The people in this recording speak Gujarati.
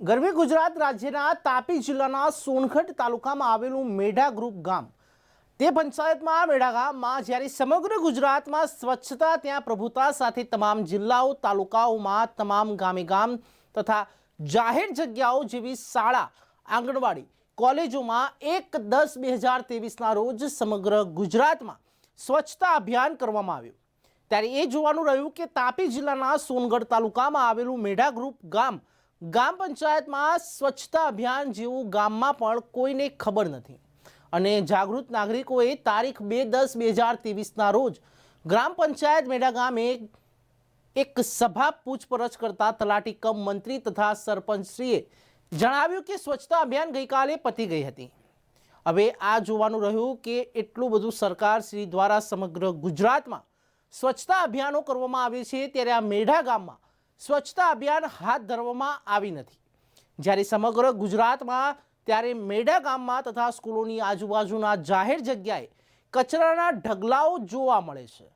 ગરવી ગુજરાત રાજ્યના તાપી જિલ્લાના સોનગઢ તાલુકામાં આવેલું મેઢા ગ્રુપ ગામ. તે પંચાયતમાં મેઢા ગામમાં જ્યારે સમગ્ર ગુજરાતમાં સ્વચ્છતા, ત્યાં પ્રભુતા સાથે તમામ જિલ્લાઓ, તાલુકાઓમાં તમામ ગામે ગામ તથા જાહેર જગ્યાઓ જેવી શાળા, આંગણવાડી, કોલેજોમાં એક દસ બે હજાર ત્રેવીસના રોજ સમગ્ર ગુજરાતમાં સ્વચ્છતા અભિયાન કરવામાં આવ્યું. ત્યારે એ જોવાનું રહ્યું કે તાપી જિલ્લાના સોનગઢ તાલુકામાં આવેલું મેઢા ગ્રુપ ગામ ગામ પંચાયતમાં સ્વચ્છતા અભિયાન જેવું ગામમાં પણ કોઈને ખબર નથી. અને જાગૃત નાગરિકોએ તારીખ બે દસ બે હજાર ત્રેવીસના રોજ ગ્રામ પંચાયત મેઢા ગામે એક સભા પૂછપરછ કરતા તલાટી કમ મંત્રી તથા સરપંચશ્રીએ જણાવ્યું કે સ્વચ્છતા અભિયાન ગઈકાલે પતી ગઈ હતી. હવે આ જોવાનું રહ્યું કે એટલું બધું સરકાર શ્રી દ્વારા સમગ્ર ગુજરાતમાં સ્વચ્છતા અભિયાનો કરવામાં આવે છે ત્યારે આ મેઢા ગામમાં સ્વચ્છતા અભિયાન હાથ ધરવામાં આવી નથી. જ્યારે સમગ્ર ગુજરાતમાં ત્યારે મેઢા ગામમાં તથા સ્કૂલોની આજુબાજુના જાહેર જગ્યાએ કચરાના ઢગલાઓ જોવા મળે છે.